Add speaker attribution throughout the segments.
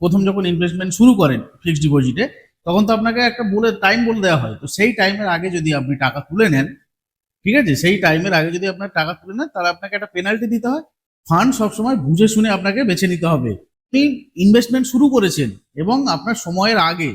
Speaker 1: প্রথম যখন ইনভেস্টমেন্ট শুরু করেন ফিক্সড ডিপোজিটে তখন তো আপনাকে একটা বলে টাইম বলে দেওয়া হয়। তো সেই টাইমের আগে যদি আপনি টাকা তুলে নেন, ঠিক আছে? সেই টাইমের আগে যদি আপনার টাকা তুলে নেন, তাহলে আপনাকে একটা পেনাল্টি দিতে হয়। ফান্ড সবসময় বুঝে শুনে আপনাকে বেছে নিতে হবে। আপনি ইনভেস্টমেন্ট শুরু করেছেন এবং আপনার সময়ের আগে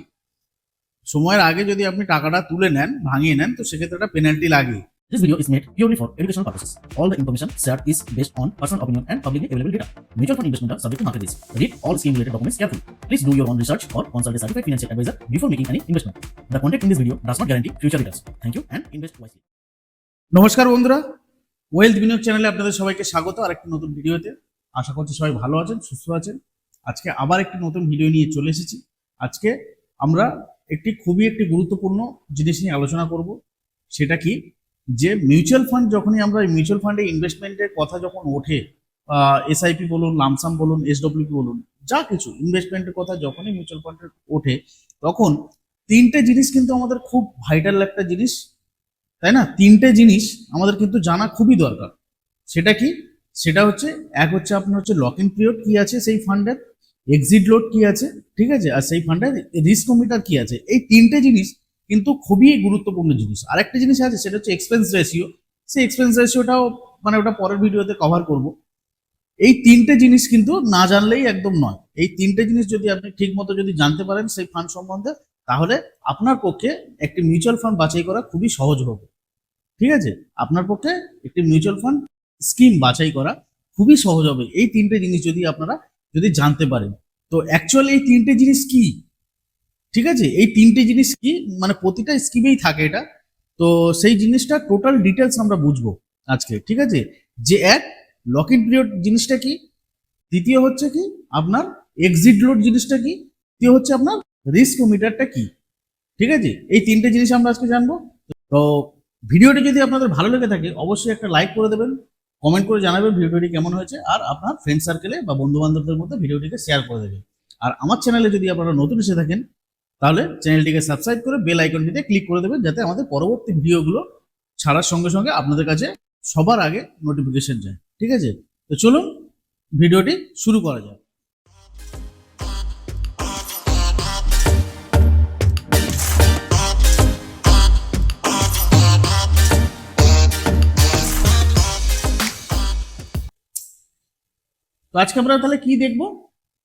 Speaker 1: সময়ের আগে যদি আপনি টাকাটা তুলে নেন, ভাঙিয়ে নেন, তো সেক্ষেত্রে একটা পেনাল্টি লাগে।
Speaker 2: This video is made purely for educational purposes. All the information shared is based on personal opinion and publicly available data. Mutual fund investment are subject to market risk. Read all scheme related documents carefully. Please do your own research or consult a certified financial advisor before making any investment. The content in this video does not guarantee future returns. Thank you and invest wisely.
Speaker 1: নমস্কার বন্ধুরা wealth বিনিয়োগ চ্যানেলে আপনাদের সবাইকে স্বাগত আর একটি নতুন ভিডিওতে আশা করছি সবাই ভালো আছেন সুস্থ আছেন আজকে আবার একটি নতুন ভিডিও নিয়ে চলে এসেছি আজকে আমরা একটি খুবই একটি গুরুত্বপূর্ণ জিনিস নিয়ে আলোচনা করব সেটা কি যে মিউচুয়াল ফান্ড যখনই আমরা মিউচুয়াল ফান্ডে ইনভেস্টমেন্টের কথা যখন ওঠে এসআইপি বলুন লামসাম বলুন এসডব্লিউপি বলুন, যা কিছু ইনভেস্টমেন্টের কথা যখনই মিউচুয়াল ফান্ডে ওঠে, তখন তিনটে জিনিস কিন্তু আমাদের খুব ভাইটাল একটা জিনিস, তাই না? তিনটে জিনিস আমাদের কিন্তু জানা খুবই দরকার। সেটা কি? সেটা হচ্ছে, এক হচ্ছে আপনার হচ্ছে লক ইন পিরিয়ড কি আছে সেই ফান্ডের এক্সিট লোড কি আছে, ঠিক আছে? আর সেই ফান্ডের রিস্কোমিটার কি আছে? এই তিনটে জিনিস কিন্তু খুবই গুরুত্বপূর্ণ জিনিস। আরেকটা জিনিস আছে, সেটা হচ্ছে এক্সপেন্স রেশিও সেই এক্সপেন্স রেশিওটাও মানে ওটা পরের ভিডিওতে কভার করব। এই তিনটে জিনিস কিন্তু না জানলেই একদম নয়। এই তিনটে জিনিস যদি আপনি ঠিক মতো যদি জানতে পারেন সেই ফান্ড সম্বন্ধে, তাহলে আপনার পক্ষে একটি মিউচুয়াল ফান্ড বাছাই করা খুবই সহজ হবে। ঠিক আছে? আপনার পক্ষে একটি মিউচুয়াল ফান্ড স্কিম বাছাই করা খুবই সহজ হবে। এই তিনটে জিনিস যদি আপনারা যদি জানতে পারেন। তো অ্যাকচুয়ালি এই তিনটে জিনিস কি? ঠিক আছে? এই তিনটে জিনিস কি মানে প্রতিটা স্কিমেই থাকে এটা। তো সেই জিনিসটা টোটাল ডিটেলস আমরা বুঝব আজকে, ঠিক আছে? যে এক লক ইন পিরিয়ড জিনিসটা কি? দ্বিতীয় হচ্ছে কি, আপনার এক্সিট লোড জিনিসটা কি? তৃতীয় হচ্ছে আপনার রিস্ক মিটারটা কি? ঠিক আছে? এই তিনটে জিনিস আমরা আজকে জানব। তো ভিডিওটি যদি আপনাদের ভালো লেগে থাকে, অবশ্যই একটা লাইক করে দেবেন কমেন্ট করে জানাবেন ভিডিওটি কেমন হয়েছে, আর আপনার ফ্রেন্ড সার্কেলে বা বন্ধু বান্ধবদের মধ্যে ভিডিওটিকে শেয়ার করে দেবেন। আর আমার চ্যানেলে যদি আপনারা নতুন এসে থাকেন তাহলে চ্যানেলটিকে সাবস্ক্রাইব করে বেল আইকনটিতে ক্লিক করে দেবেন যাতে আমাদের পরবর্তী ভিডিওগুলো ছাড়ার সঙ্গে সঙ্গে আপনাদের কাছে সবার আগে নোটিফিকেশন যায়। ঠিক আছে? তো চলুন ভিডিওটি শুরু করা যাক। তো আজকে আমরা তাহলে কি দেখব?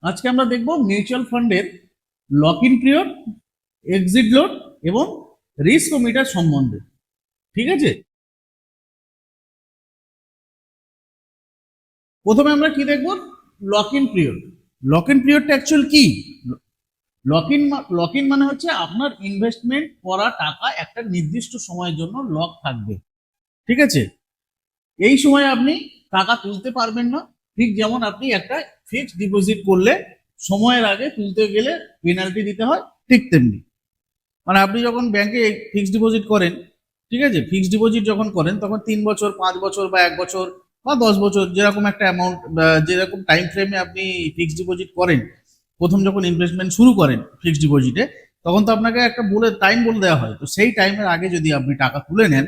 Speaker 1: আজকে আমরা দেখব মিউচুয়াল ফান্ডের lock in period exit load এবং রিস্ক মিটার সম্বন্ধে। ঠিক আছে? প্রথমে আমরা কি দেখব? Lock in period lock in পিরিয়ডটা actual কি? লক ইন লক ইন মানে হচ্ছে আপনার ইনভেস্টমেন্ট করা টাকা একটা নির্দিষ্ট সময়ের জন্য লক থাকবে। ঠিক আছে? এই সময় আপনি টাকা তুলতে পারবেন না। ঠিক যেমন আপনি একটা ফিক্সড ডিপোজিট করলে সময়ের আগে তুলতে গেলে পেনাল্টি দিতে হয় ঠিক তেমনি। মানে আপনি যখন ব্যাংকে ফিক্সড ডিপোজিট করেন, ঠিক আছে? ফিক্সড ডিপোজিট যখন করেন, তখন তিন বছর, পাঁচ বছর বা এক বছর বা দশ বছর যেরকম একটা অ্যামাউন্ট যেরকম টাইম ফ্রেমে আপনি ফিক্সড ডিপোজিট করেন, প্রথম যখন ইনভেস্টমেন্ট শুরু করেন ফিক্সড ডিপোজিটে তখন তো আপনাকে একটা বলে টাইম বলে দেওয়া হয়। তো সেই টাইমের আগে যদি আপনি টাকা তুলে নেন,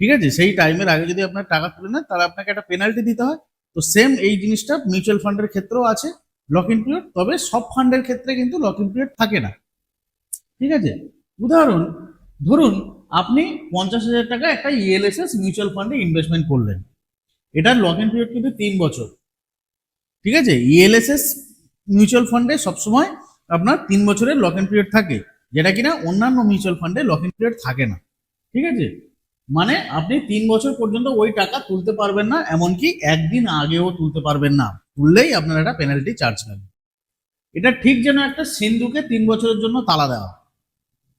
Speaker 1: ঠিক আছে? সেই টাইমের আগে যদি আপনার টাকা তুলে নেন, তাহলে আপনাকে একটা পেনাল্টি দিতে হয়। তো সেম এই জিনিসটা মিউচুয়াল ফান্ডের ক্ষেত্রেও আছে। লক ইন পিরিয়ড তবে সব ফান্ডের ক্ষেত্রে কিন্তু লক ইন পিরিয়ড থাকে না। ঠিক আছে? উদাহরণ, ধরুন আপনি পঞ্চাশ হাজার টাকা একটা ইএলএসএস মিউচুয়াল ফান্ডে ইনভেস্টমেন্ট করলেন। এটার লক ইন পিরিয়ড কিন্তু তিন বছর। ঠিক আছে? ইএলএসএস মিউচুয়াল ফান্ডে সবসময় আপনার তিন বছরের লক ইন পিরিয়ড থাকে, যেটা কিনা অন্যান্য মিউচুয়াল ফান্ডে লক ইন পিরিয়ড থাকে না। ঠিক আছে? মানে আপনি তিন বছর পর্যন্ত ওই টাকা তুলতে পারবেন না, এমনকি একদিন আগেও তুলতে পারবেন না। তুললেই আপনার একটা পেনাল্টি চার্জ লাগবে। এটা ঠিক যেন একটা সিন্ধুকে তিন বছরের জন্য তালা দেওয়া।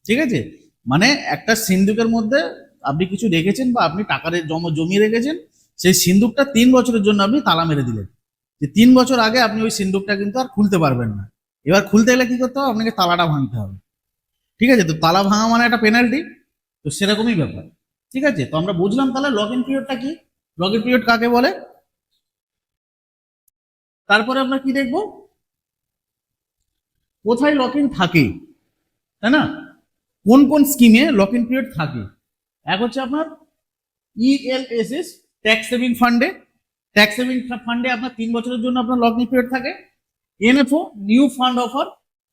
Speaker 1: ঠিক আছে? মানে একটা সিন্ধুকের মধ্যে আপনি কিছু রেখেছেন বা আপনি টাকা রে- জম জমিয়ে রেখেছেন, সেই সিন্ধুকটা তিন বছরের জন্য আপনি তালা মেরে দিলেন। যে তিন বছর আগে আপনি ওই সিন্ধুকটা কিন্তু আর খুলতে পারবেন না। এবার খুলতে গেলে কি করতে হবে? আপনাকে তালাটা ভাঙতে হবে। ঠিক আছে? তো তালা ভাঙা মানে একটা পেনাল্টি তো সেরকমই ব্যাপার। ঠিক আছে? তো আমরা বুঝলাম তাহলে লগ ইন পিরিয়ডটা কি? লগ ইন পিরিয়ড কাকে বলে? তারপরে আমরা কি দেখব? কোথায় লক ইন থাকে? তাই না? কোন কোন স্কিমে লক ইন পিরিয়ড থাকে? এক হচ্ছে আপনার ইএলএসএস ট্যাক্স সেভিং ফান্ডে ট্যাক্স সেভিং ফান্ডে আপনার তিন বছরের জন্য আপনার লক ইন পিরিয়ড থাকে। এনএফও নিউ ফান্ড অফার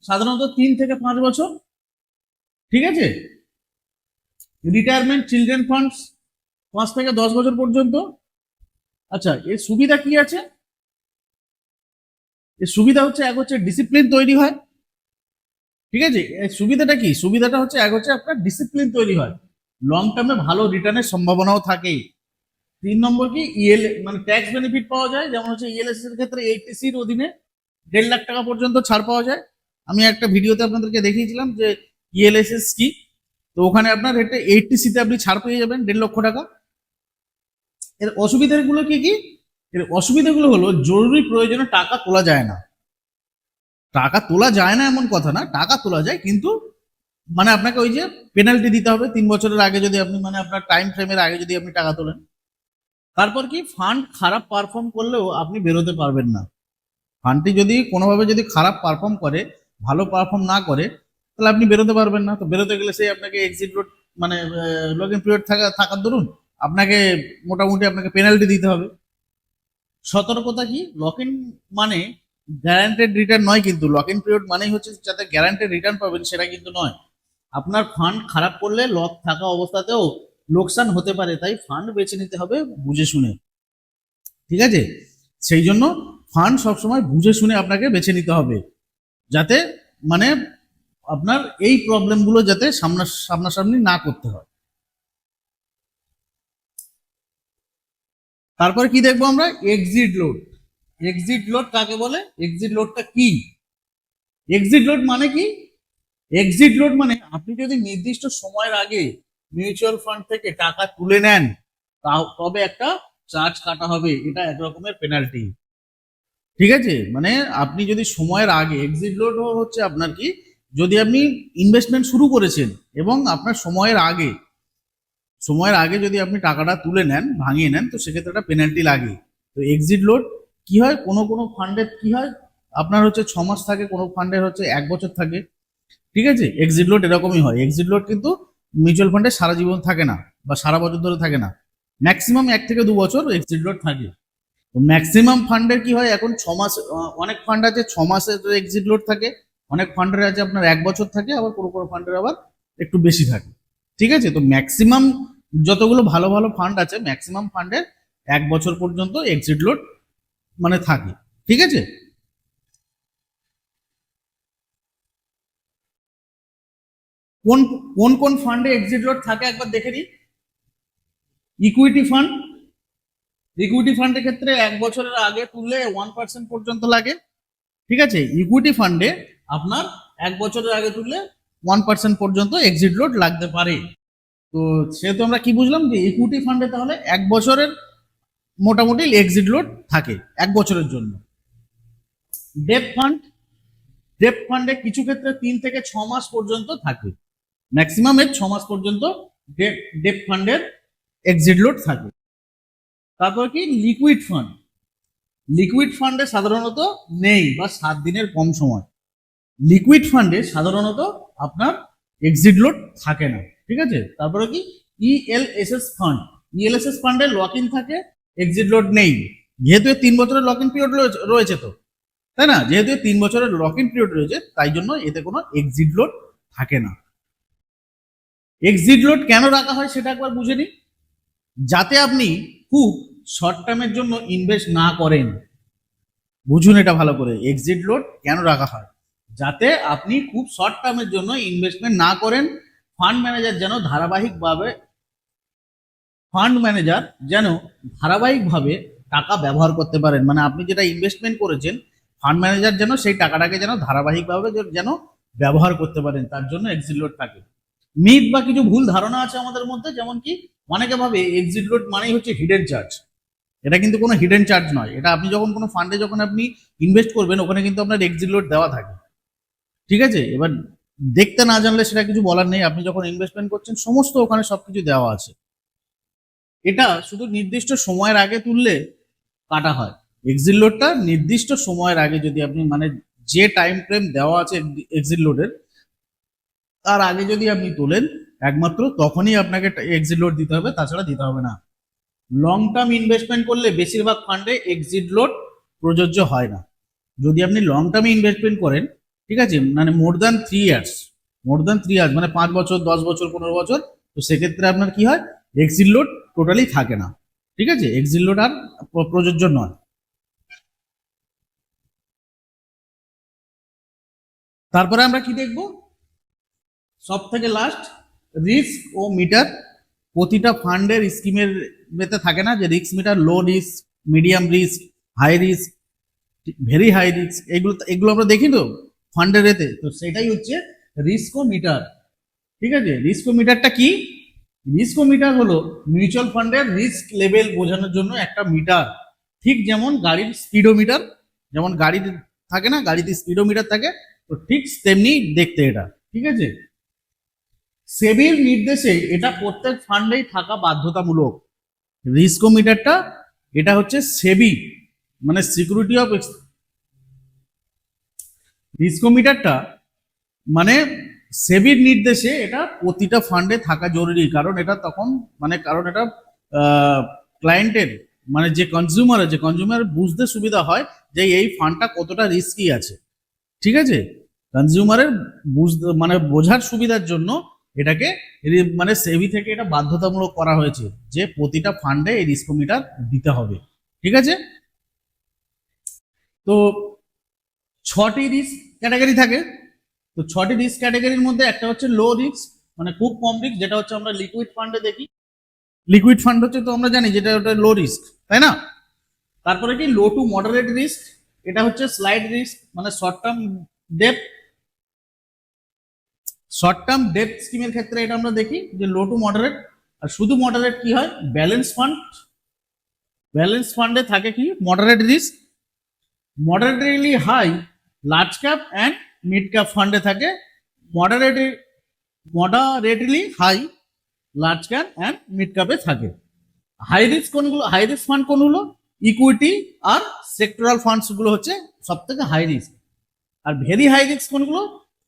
Speaker 1: সাধারণত তিন থেকে পাঁচ বছর। ঠিক আছে? রিটায়ারমেন্ট চিলড্রেন ফান্ডস পাঁচ থেকে দশ বছর পর্যন্ত। আচ্ছা এর সুবিধা কি আছে? এর সুবিধা হচ্ছে, এক হচ্ছে ডিসিপ্লিন তৈরি হয়। ঠিক আছে? এর সুবিধাটা কি? সুবিধাটা হচ্ছে, এক হচ্ছে আপনার ডিসিপ্লিন তৈরি হয়। লং টার্মে ভালো রিটার্নের সম্ভাবনাও থাকে। তিন নম্বর কি? ইএল মানে ট্যাক্স বেনিফিট পাওয়া যায়। যেমন হচ্ছে ইএলএস এর ক্ষেত্রে এইটিসির অধীনে দেড় লাখ টাকা পর্যন্ত ছাড় পাওয়া যায়। আমি একটা ভিডিওতে আপনাদেরকে দেখিয়েছিলাম যে ইএলএসএস কি? তো ওখানে আপনার এটা এইটিসিতে আপনি ছাড় পেয়ে যাবেন দেড় লক্ষ টাকা। এর অসুবিধাগুলো কি কি? এর অসুবিধাগুলো হলো জরুরি প্রয়োজনে টাকা তোলা যায় না। টাকা তোলা যায় না এমন কথা না, টাকা তোলা যায় কিন্তু মানে আপনাকে ওই যে পেনাল্টি দিতে হবে তিন বছরের আগে যদি আপনি মানে আপনার টাইম ফ্রেমের আগে যদি আপনি টাকা তোলেন। তারপর কি ফান্ড খারাপ পারফর্ম করলেও আপনি বেরোতে পারবেন না। ফান্ডটি যদি কোনোভাবে যদি খারাপ পারফর্ম করে, ভালো পারফর্ম না করে তাহলে আপনি বেরোতে পারবেন না। তো বেরোতে গেলে সেই আপনাকে এক্সিট রোড মানে লগ ইন পিরিয়ড থাকা, থাকার দরুন আপনাকে মোটামুটি আপনাকে পেনাল্টি দিতে হবে। সতর্কতা কি? লক ইন মানে গ্যারান্টেড রিটার্ন নয় কিন্তু লক ইন পিরিয়ড মানেই হচ্ছে যাতে গ্যারান্টেড রিটার্ন পাবেন সেটা কিন্তু নয়। আপনার ফান্ড খারাপ করলে লক থাকা অবস্থাতেও লোকসান হতে পারে, তাই ফান্ড বেছে নিতে হবে বুঝে শুনে। ঠিক আছে? সেই জন্য ফান্ড সবসময় বুঝে শুনে আপনাকে বেছে নিতে হবে। যাতে মানে আপনার এই প্রবলেমগুলো যাতে সামনা, সামনাসামনি না করতে হয়। তারপরে কি দেখব আমরা? এক্সিট লোড এক্সিট লোড কাকে বলে? এক্সিট লোডটা কি? এক্সিট লোড মানে কি? এক্সিট লোড মানে আপনি যদি নির্দিষ্ট সময়ের আগে মিউচুয়াল ফান্ড থেকে টাকা তুলে নেন তবে একটা চার্জ কাটা হবে। এটা এক রকমের পেনাল্টি ঠিক আছে? মানে আপনি যদি সময়ের আগে এক্সিট লোড হচ্ছে আপনার কি? যদি আপনি ইনভেস্টমেন্ট শুরু করেছেন এবং আপনার সময়ের আগে সময়ের আগে যদি আপনি টাকাটা তুলে নেন, ভাঙিয়ে নেন, তো সেক্ষেত্রে একটা পেনাল্টি লাগে। তো এক্সিট লোড কি হয়? কোনো কোনো ফান্ডের কি হয়? আপনার হচ্ছে ছ মাস থাকে, কোনো ফান্ডের হচ্ছে এক বছর থাকে। ঠিক আছে? এক্সিট লোড এরকমই হয়। এক্সিট লোড কিন্তু মিউচুয়াল ফান্ডে সারা জীবন থাকে না বা সারা বছর ধরে থাকে না। ম্যাক্সিমাম এক থেকে দু বছর এক্সিট লোড থাকে। তো ম্যাক্সিমাম ফান্ডের কি হয়? এখন ছ মাস অনেক ফান্ড আছে, ছ মাসের এক্সিট লোড থাকে। অনেক ফান্ডের আছে আপনার এক বছর থাকে, আবার কোনো কোনো ফান্ডের আবার একটু বেশি থাকে। ঠিক আছে? তো ম্যাক্সিমাম যতগুলো ভালো ভালো ফান্ড আছে ম্যাক্সিমাম ফান্ডের এক বছর পর্যন্ত এক্সিট লোড মানে থাকে। ঠিক আছে? কোন কোন কোন ফান্ডে এক্সিট লোড থাকে একবার দেখে নিই। ইকুইটি ফান্ড ইকুইটি ফান্ডের ক্ষেত্রে এক বছরের আগে তুললে ওয়ান পার্সেন্ট পর্যন্ত লাগে। ঠিক আছে? ইকুইটি ফান্ডে আপনার এক বছরের আগে তুললে ওয়ান পার্সেন্ট পর্যন্ত এক্সিট লোড লাগতে পারে। তো সেহেতু আমরা কি বুঝলাম যে ইকুইটি ফান্ডে তাহলে এক বছরের মোটামুটি এক্সিট লোড থাকে, এক বছরের জন্য। ডেপ ফান্ড ডেপ ফান্ডে কিছু ক্ষেত্রে তিন থেকে ছ মাস পর্যন্ত থাকে। ম্যাক্সিমাম এর ছ মাস পর্যন্ত ডেপ ফান্ডের এক্সিট লোড থাকে। তারপর কি? লিকুইড ফান্ড লিকুইড ফান্ডে সাধারণত নেই, বা সাত দিনের কম সময়। লিকুইড ফান্ডে সাধারণত আপনার এক্সিট লোড থাকে না, ঠিক আছে? তারপরে কি? ইএলএসএস ফান্ড ইএলএসএস ফান্ডে লক ইন থাকে এক্সিট লোড নেই। যেহেতু তিন বছরের লক ইন পিরিয়ড রয়েছে তো, তাই না? যেহেতু তিন বছরের লক ইন পিরিয়ড রয়েছে, তাই জন্য এতে কোনো এক্সিট লোড থাকে না। এক্সিট লোড কেন রাখা হয় সেটা একবার বুঝে নিন। যাতে আপনি খুব শর্ট টার্মের জন্য ইনভেস্ট না করেন। বুঝুন এটা ভালো করে এক্সিট লোড কেন রাখা হয়? যাতে আপনি খুব শর্ট টার্মের জন্য ইনভেস্টমেন্ট না করেন ফান্ড ম্যানেজার যেন ধারাবাহিকভাবে ফান্ড ম্যানেজার যেন ধারাবাহিকভাবে টাকা ব্যবহার করতে পারেন। মানে আপনি যেটা ইনভেস্টমেন্ট করেছেন ফান্ড ম্যানেজার যেন সেই টাকাটাকে যেন ধারাবাহিকভাবে যেন ব্যবহার করতে পারেন, তার জন্য এক্সিট লোড থাকে। মিথ বা কিছু ভুল ধারণা আছে আমাদের মধ্যে, যেমন কি অনেকে ভাবে এক্সিট লোড মানেই হচ্ছে হিডেন চার্জ এটা কিন্তু কোনো হিডেন চার্জ নয়। এটা আপনি যখন কোনো ফান্ডে যখন আপনি ইনভেস্ট করবেন, ওখানে কিন্তু আপনার এক্সিট লোড দেওয়া থাকে। ঠিক আছে? এবার দেখতে না জানলে সেটা কিছু বলার নেই। আপনি যখন ইনভেস্টমেন্ট করছেন, সমস্ত ওখানে সবকিছু দেওয়া আছে। এটা শুধু নির্দিষ্ট সময়ের আগে তুললে কাটা হয়। এক্সিট লোডটা নির্দিষ্ট সময়ের আগে যদি আপনি মানে যে টাইম ফ্রেম দেওয়া আছে এক্সিট লোডের তার আগে যদি আপনি তোলেন একমাত্র, তখনই আপনাকে এক্সিট লোড দিতে হবে, তাছাড়া দিতে হবে না। লং টার্ম ইনভেস্টমেন্ট করলে বেশিরভাগ ফান্ডে এক্সিট লোড প্রযোজ্য হয় না। যদি আপনি লং টার্মে ইনভেস্টমেন্ট করেন ঠিক আছে? মানে more than three years more than three years মানে পাঁচ বছর, দশ বছর, পনেরো বছর, তো সেক্ষেত্রে আপনার কি হয়? এক্সিট লোড টোটালি থাকে না। ঠিক আছে? এক্সিট লোড আর প্রযোজ্য নয়। তারপরে আমরা কি দেখব? সব থেকে লাস্ট রিস্ক ও মিটার প্রতিটা ফান্ডের স্কিমের বেতে থাকে না যে risk meter low risk medium risk high risk very high risk এগুলো এগুলো আমরা দেখি তো? ফান্ডের এতে। তো সেটাই হচ্ছে রিস্ক ও মিটার ঠিক আছে? রিস্ক ও মিটারটা কি? রিস্ক ও মিটার হলো মিউচুয়াল ফান্ডের রিস্ক লেভেল বোঝানোর জন্য একটা মিটার ঠিক যেমন গাড়ির স্পিডোমিটার যেমন গাড়ির থাকে না, গাড়িতে স্পিডোমিটার থাকে, তো ঠিক তেমনি দেখতে এটা। ঠিক আছে? সেবির নির্দেশে এটা প্রত্যেক ফান্ডেই থাকা বাধ্যতামূলক। রিস্কোমিটারটা এটা হচ্ছে সেবি মানে সিকিউরিটি অফ রিস্কোমিটারটা মানে সেবির নির্দেশে এটা প্রতিটা ফান্ডে থাকা জরুরি, কারণ এটা তখন মানে কারণ এটা ক্লায়েন্টের মানে যে কনজিউমার আছে কনজিউমার বুঝতে সুবিধা হয় যে এই ফান্ডটা কতটা রিস্কি আছে। ঠিক আছে? কনজিউমারের বুঝতে মানে বোঝার সুবিধার জন্য এটাকে মানে সেবি থেকে এটা বাধ্যতামূলক করা হয়েছে যে প্রতিটা ফান্ডে এই রিস্কোমিটার দিতে হবে। ঠিক আছে? তো ছটি রিস্ক ক্যাটাগরি থাকে। তো ছটি রিস্ক ক্যাটাগরির মধ্যে একটা হচ্ছে লো রিস্ক মানে খুব কম রিস্ক যেটা হচ্ছে আমরা লিকুইড ফান্ডে দেখি। লিকুইড ফান্ড হচ্ছে তো আমরা জানি যেটা ওটা লো রিস্ক তাই না? তারপরে কি? লো টু মডারেট রিস্ক এটা হচ্ছে স্লাইড রিস্ক মানে short term debt short term debt স্কিমের ক্ষেত্রে এটা আমরা দেখি যে লো টু মডারেট আর শুধু মডারেট কি হয়? ব্যালেন্স ফান্ড ব্যালেন্স ফান্ডে থাকে কি? Moderate risk moderately high large cap and mid cap ফান্ডে থাকে। Moderate moderately high large cap and mid ক্যাপে থাকে। হাই রিস্ক কোনগুলো হাই রিস্ক ফান্ড কোনগুলো? ইকুইটি আর সেক্টরাল ফান্ডসগুলো হচ্ছে সব থেকে হাই রিস্ক আর ভেরি হাই রিস্ক কোনগুলো?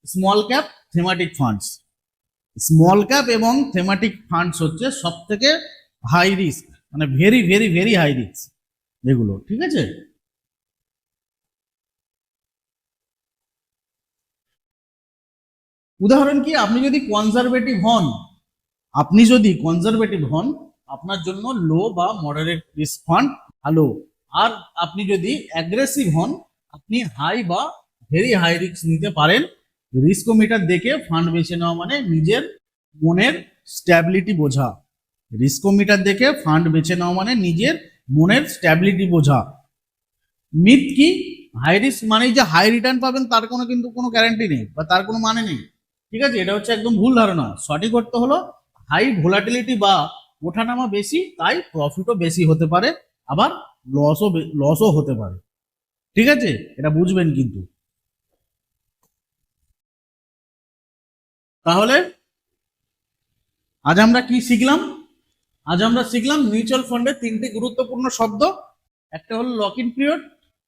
Speaker 1: Small cap thematic funds small cap এবং থেমাটিক ফান্ডস হচ্ছে সব থেকে হাই রিস্ক মানে very very very high risk এগুলো ঠিক আছে? উদাহরণ কি? আপনি যদি কনজারভেটিভ হন, আপনি যদি কনজারভেটিভ হন, আপনার জন্য লো বা মডারেট রিস্ক ফান্ড ভালো। আর আপনি যদি অ্যাগ্রেসিভ হন, আপনি হাই বা ভেরি হাই রিস্ক নিতে পারেন। রিস্কোমিটার দেখে ফান্ড বেছে নেওয়া মানে নিজের মনের স্ট্যাবিলিটি বোঝা। রিস্কোমিটার দেখে ফান্ড বেছে নেওয়া মানে নিজের মনের স্ট্যাবিলিটি বোঝা। মিথ কি? হাই রিস্ক মানে যে হাই রিটার্ন পাবেন, তার কোনো কিন্তু কোনো গ্যারান্টি নেই, বা তার কোনো মানে নেই। ঠিক আছে? এটা হচ্ছে একদম ভুল ধারণা। সঠিক অর্থ হলো হাই ভোলাটিলিটি বা ওঠানামা বেশি, তাই প্রফিটও বেশি হতে পারে, আবার লসও লসও হতে পারে। ঠিক আছে? এটা বুঝবেন কিন্তু। তাহলে আজ আমরা কি শিখলাম? আজ আমরা শিখলাম মিউচুয়াল ফান্ডের তিনটি গুরুত্বপূর্ণ শব্দ। একটা হলো লক ইন পিরিয়ড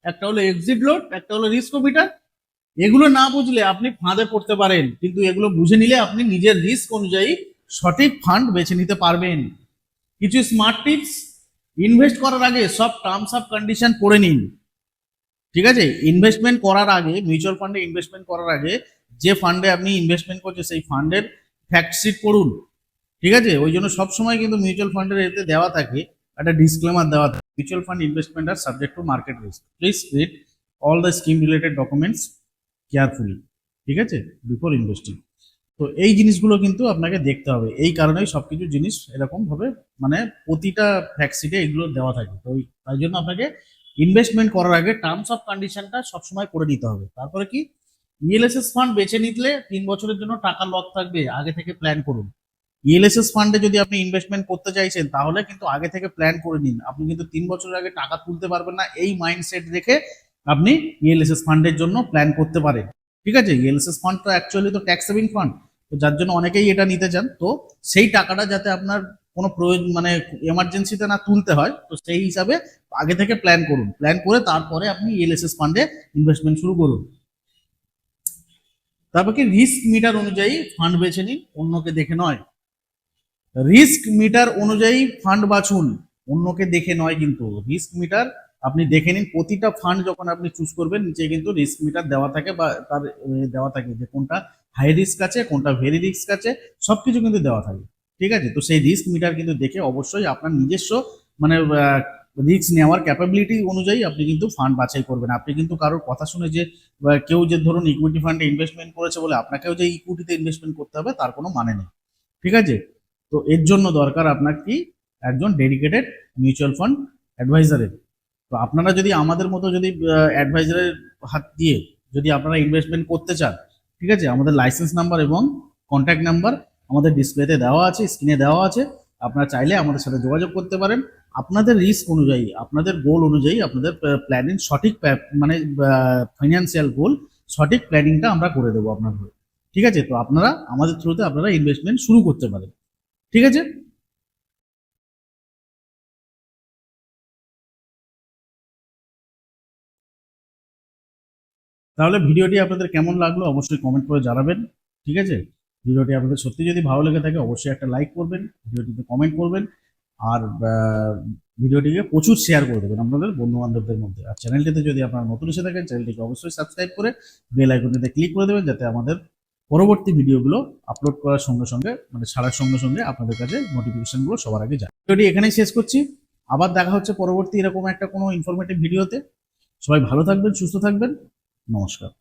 Speaker 1: একটা হলো এক্সিট লোড একটা হলো রিস্কোমিটার এগুলো না বুঝলে আপনি ফাঁদে পড়তে পারেন। কিন্তু এগুলো বুঝে নিলে আপনি নিজের রিস্ক অনুযায়ী সঠিক ফান্ড বেছে নিতে পারবেন। কিছু স্মার্ট টিপস ইনভেস্ট করার আগে সব টার্মস অফ কন্ডিশন পড়ে নিন। ঠিক আছে? ইনভেস্টমেন্ট করার আগে মিউচুয়াল ফান্ডে ইনভেস্টমেন্ট করার আগে যে ফান্ডে আপনি ইনভেস্টমেন্ট করছেন, সেই ফান্ডের ফ্যাক্ট শিট পড়ুন। ঠিক আছে? ওই জন্য সবসময় কিন্তু মিউচুয়াল ফান্ডের এতে দেওয়া থাকে, একটা ডিসক্লেমার দেওয়া থাকে। Mutual fund investment are subject to market risk please read all the scheme related documents carefully ঠিক আছে? বিফোর ইনভেস্টিং তো এই জিনিসগুলো কিন্তু আপনাকে দেখতে হবে। এই কারণেই সবকিছু জিনিস এরকম ভাবে মানে প্রতিটা ফ্যাক্সিটে এগুলো দেওয়া থাকে। তো তাই জন্য আপনাকে ইনভেস্টমেন্ট করার আগে টার্মস অফ কন্ডিশনটা সবসময় করে নিতে হবে। তারপরে কি? ইএলএসএস ফান্ড বেছে নিলে তিন বছরের জন্য টাকা লক থাকবে। আগে থেকে প্ল্যান করুন। ইএলএসএস ফান্ডে যদি আপনি ইনভেস্টমেন্ট করতে চাইছেন, তাহলে কিন্তু আগে থেকে প্ল্যান করে নিন। আপনি কিন্তু তিন বছরের আগে টাকা তুলতে পারবেন না। এই মাইন্ডসেট রেখে আপনি ইএলএসএস ফান্ডের জন্য প্ল্যান করতে পারেন। ঠিক আছে? ইএলএসএস ফান্ড তো অ্যাকচুয়ালি তো ট্যাক্স সেভিং ফান্ড তো যার জন্য অনেকেই এটা নিতে চান। তো সেই টাকাটা যাতে আপনার কোনো প্রয়োজন মানে এমার্জেন্সিতে না তুলতে হয়, তো সেই হিসাবে আগে থেকে প্ল্যান করুন। প্ল্যান করে তারপরে আপনি ইএলএসএস ফান্ডে ইনভেস্টমেন্ট শুরু করুন। তারপর কি? রিস্ক মিটার অনুযায়ী ফান্ড বেছে নিন, অন্যকে দেখে নয়। রিস্ক মিটার অনুযায়ী ফান্ড বাছুন, অন্যকে দেখে নয় কিন্তু। রিস্ক মিটার আপনি দেখে নিন, প্রতিটা ফান্ড যখন আপনি চুজ করবেন, নিচে কিন্তু রিস্ক মিটার দেওয়া থাকে বা তার দেওয়া থাকে যে কোনটা হাই রিস্ক আছে, কোনটা ভেরি রিস্ক আছে, সবকিছু কিন্তু দেওয়া থাকে, ঠিক আছে? তো সেই রিস্ক মিটার কিন্তু দেখে অবশ্যই আপনার নিজস্ব মানে রিস্ক নেওয়ার ক্যাপাবিলিটি অনুযায়ী আপনি কিন্তু ফান্ড বাছাই করবেন। আপনি কিন্তু কারোর কথা শুনে যে কেউ যে ধরুন ইকুইটি ফান্ডে ইনভেস্টমেন্ট করেছে বলে আপনাকেও যে ইকুইটিতে ইনভেস্টমেন্ট করতে হবে, তার কোনো মানে নেই, ঠিক আছে? তো এর জন্য দরকার আপনার কি? একজন ডেডিকেটেড মিউচুয়াল ফান্ড অ্যাডভাইজারের তো আপনারা যদি আমাদের মতো যদি অ্যাডভাইজারের হাত দিয়ে যদি আপনারা ইনভেস্টমেন্ট করতে চান, ঠিক আছে? আমাদের লাইসেন্স নাম্বার এবং কন্ট্যাক্ট নাম্বার আমাদের ডিসপ্লেতে দেওয়া আছে স্ক্রিনে দেওয়া আছে। আপনারা চাইলে আমাদের সাথে যোগাযোগ করতে পারেন। আপনাদের রিস্ক অনুযায়ী, আপনাদের গোল অনুযায়ী আপনাদের প্ল্যানিং সঠিক মানে ফাইন্যান্সিয়াল গোল সঠিক প্ল্যানিংটা আমরা করে দেবো আপনার ঠিক আছে? তো আপনারা, আমাদের থ্রুতে আপনারা ইনভেস্টমেন্ট শুরু করতে পারেন। ঠিক আছে? তাহলে ভিডিওটি আপনাদের কেমন লাগল অবশ্যই কমেন্ট করে জানাবেন, ঠিক আছে? ভিডিওটি আপনাদের সত্যি যদি ভালো লেগে থাকে অবশ্যই একটা লাইক করবেন, ভিডিওটিতে কমেন্ট করবেন, আর ভিডিওটিকে প্রচুর শেয়ার করে দেবেন আপনাদের বন্ধু বান্ধবদের মধ্যে। আর চ্যানেলটিতে যদি আপনারা নতুন এসে থাকেন চ্যানেলটিকে অবশ্যই সাবস্ক্রাইব করে বেল আইকনটিতে ক্লিক করে দেবেন, যাতে আমাদের পরবর্তী ভিডিওগুলো আপলোড করার সঙ্গে সঙ্গে মানে ছাড়ার সঙ্গে সঙ্গে আপনাদের কাছে নোটিফিকেশনগুলো সবার আগে যায়। ভিডিওটি এখানেই শেষ করছি। আবার দেখা হচ্ছে পরবর্তী এরকম একটা কোনো ইনফরমেটিভ ভিডিওতে সবাই ভালো থাকবেন, সুস্থ থাকবেন। নমস্কার।